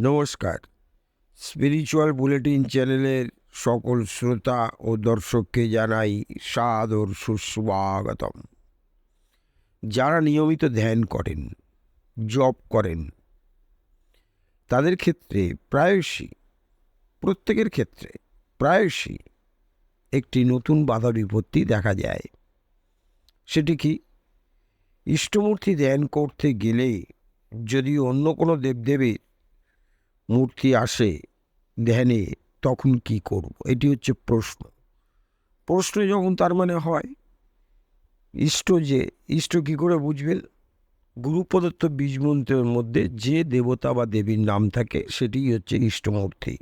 নমস্কার। Spiritual bulletin চ্যানেলের সকল শ্রোতা ও দর্শককে জানাই সাদর সুস্বাগতম। যারা নিয়মিত ধ্যান করেন, জপ করেন, তাদের ক্ষেত্রে প্রায়শই, প্রত্যেকের ক্ষেত্রে প্রায়শই একটি নতুন বাধা বিপত্তি দেখা যায়। সেটি কি? ইষ্টমূর্তি ধ্যান করতে গেলে যদি অন্য কোনো দেবদেবীর মূর্তি আসে ধ্যানে, তখন কি করব? এটি হচ্ছে প্রশ্ন। প্রশ্ন যখন তার মানে হয়, ইষ্ট যে, ইষ্ট কি করে বুঝবেন? গুরু প্রদত্ত বীজমন্ত্রের মধ্যে যে দেবতা বা দেবীর নাম থাকে সেটিই হচ্ছে ইষ্টমূর্তি।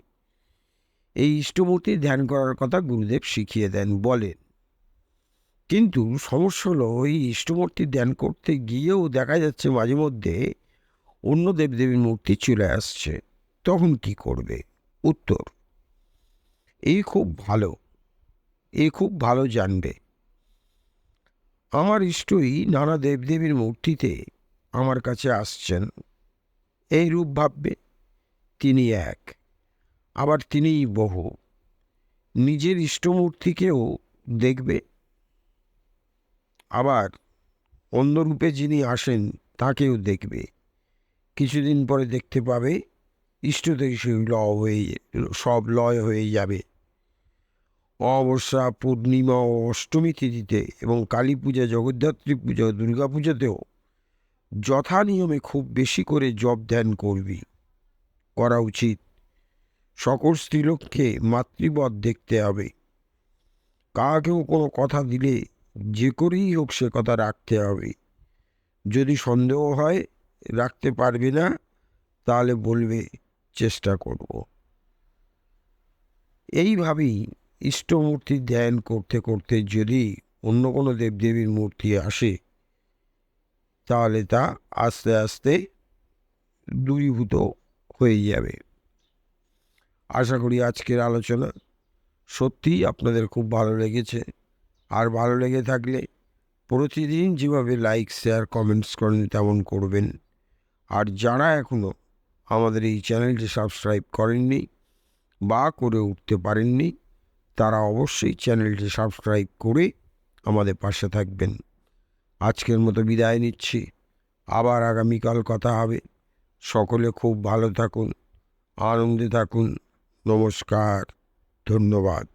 এই ইষ্টমূর্তি ধ্যান করার কথা গুরুদেব শিখিয়ে দেন, বলেন, কিন্তু সমস্যা হলো, ওই ইষ্টমূর্তি ধ্যান করতে গিয়েও দেখা যাচ্ছে মাঝে মধ্যে অন্য দেবদেবীর মূর্তি চলে আসছে। তখন কি করবে? উত্তর, এই খুব ভালো এ খুব ভালো জানবে। আমার ইষ্টই নানা দেবদেবীর মূর্তিতে আমার কাছে আসছেন। এই রূপ ভাববে, তিনি এক, আবার তিনিই বহু। নিজের ইষ্টমূর্তিকেও দেখবে। আবার অন্য রূপে যিনি আসেন, তাকেও দেখবে। কিছুদিন পরে দেখতে পাবে ইষ্ট থেকে সেই ল হয়ে সব লয় হয়ে যাবে। অমাবস্যা, পূর্ণিমা ও অষ্টমী তিথিতে এবং কালী পূজা, জগদ্ধাত্রী পূজা, দুর্গা পূজাতেও যথা নিয়মে খুব বেশি করে জপ ধ্যান করবি। করা উচিত। সকল স্ত্রীলোককে মাতৃবধ দেখতে হবে। কাকেও কোনো কথা দিলে যে করেই হোক সে কথা রাখতে হবে। যদি সন্দেহ হয়, রাখতে পারবে না, তাহলে বলবে চেষ্টা করব। এইভাবেই ইষ্টমূর্তি ধ্যান করতে করতে যদি অন্য কোনো দেবদেবীর মূর্তি আসে, তাহলে তা আস্তে আস্তে দূরীভূত হয়ে যাবে। আশা করি আজকের আলোচনা সত্যিই আপনাদের খুব ভালো লেগেছে। আর ভালো লেগে থাকলে প্রতিদিন যেভাবে লাইক শেয়ার কমেন্টস করেন, তেমন করবেন। আর যারা এখনও আমাদের এই চ্যানেলটি সাবস্ক্রাইব করেননি বা করে উঠতে পারেননি, তারা অবশ্যই চ্যানেলটি সাবস্ক্রাইব করে আমাদের পাশে থাকবেন। আজকের মতো বিদায় নিচ্ছি। আবার আগামীকাল কথা হবে। সকলে খুব ভালো থাকুন, আনন্দে থাকুন। নমস্কার, ধন্যবাদ।